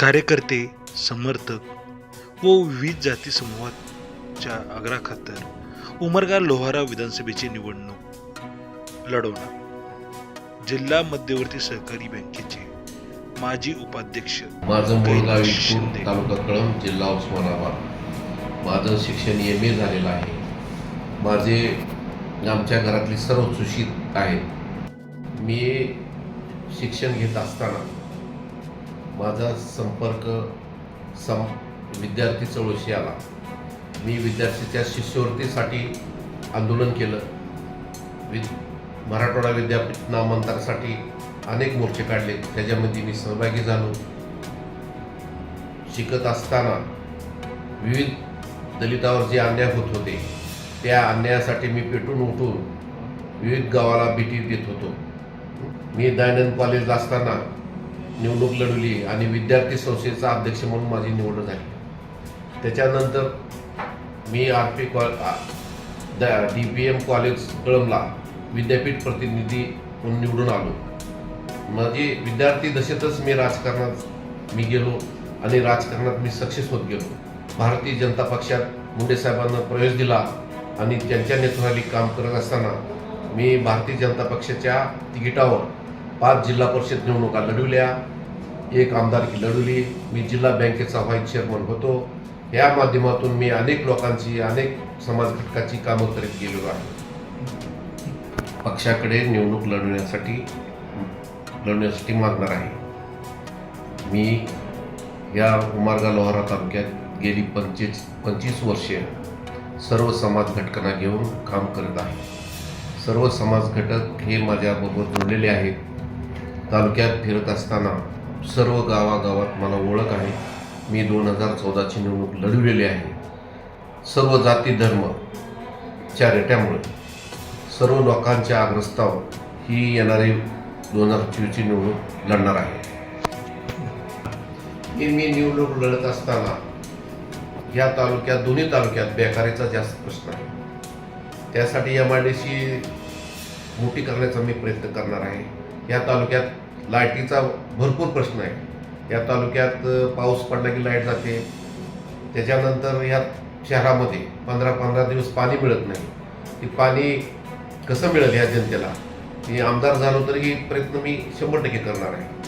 कार्यकर्ते समर्थक व विविध जाती समूहाच्या आग्रहाखातर उमरगा लोहारा विधानसभेची निवडणूक लढवणार. जिल्हा मध्यवर्ती सहकारी बँकेचे माजी उपाध्यक्ष माझं मूळ गाव कैलास इथून शिंदे. तालुका कळंब जिल्हा उस्मानाबाद. माझं शिक्षण एम ए झालेलं आहे. माझे आमच्या घरातली सर्व सुशित आहेत. मी शिक्षण घेत असताना माझा संपर्क सम विद्यार्थी चळवळीशी आला. मी विद्यार्थीच्या शिष्यवृत्तीसाठी आंदोलन केलं. विद मराठवाडा विद्यापीठ नामांतरासाठी अनेक मोर्चे काढले. त्याच्यामध्ये मी सहभागी झालो. शिकत असताना विविध दलितावर जे अन्याय होत होते त्या अन्यायासाठी मी पेटून उठून विविध गावाला भेटी देत होतो. मी दयानंद कॉलेजला असताना निवडणूक लढवली आणि विद्यार्थी संस्थेचा अध्यक्ष म्हणून माझी निवड झाली. त्याच्यानंतर मी आर पी कॉ द डी पी एम कॉलेज कळमला विद्यापीठ प्रतिनिधी म्हणून निवडून आलो. माझी विद्यार्थी दशेतच मी राजकारणात मी गेलो आणि राजकारणात मी सक्सेस होत गेलो. भारतीय जनता पक्षात मुंडे साहेबांना प्रवेश दिला आणि त्यांच्या नेतृत्वाखाली काम करत असताना मी भारतीय जनता पक्षाच्या तिकिटावर पाच जिल्हा परिषद निवडणुका लढविल्या. एक आमदारकी लढवली. मी जिल्हा बँकेचा व्हाईस चेअरमन होतो. या माध्यमातून मी अनेक लोकांची अनेक समाज घटकाची कामं करीत गेलेलो आहे. पक्षाकडे निवडणूक लढवण्यासाठी लढण्यासाठी मागणार आहे. मी या उमारगा लोहारा तालुक्यात गेली पंचवीस पंचवीस वर्षे सर्व समाज घटकांना घेऊन काम करत आहे. सर्व समाज घटक हे माझ्याबरोबर जोडलेले आहेत. तालुक्यात फिरत असताना सर्व गावागावात मला ओळख आहे. मी दोन हजार चौदाची निवडणूक लढविलेली आहे. सर्व जाती धर्म च्या रेट्यामुळे सर्व लोकांच्या आग्रस्तावर ही येणारी दोन हजार चोवीसची निवडणूक लढणार आहे. मी निवडणूक लढत असताना या तालुक्यात दोन्ही तालुक्यात बेकारीचा जास्त प्रश्न आहे. त्यासाठी एम आय डी सी मोठी करण्याचा मी प्रयत्न करणार आहे. या तालुक्यात लाईटीचा भरपूर प्रश्न आहे. या तालुक्यात पाऊस पडला की लाइट जाते. त्याच्यानंतर या शहरामध्ये पंधरा पंधरा दिवस पाणी मिळत नाही. की पाणी कसं मिळेल ह्या जनतेला? मी आमदार झालो तरी प्रयत्न मी शंभर टक्के करणार आहे.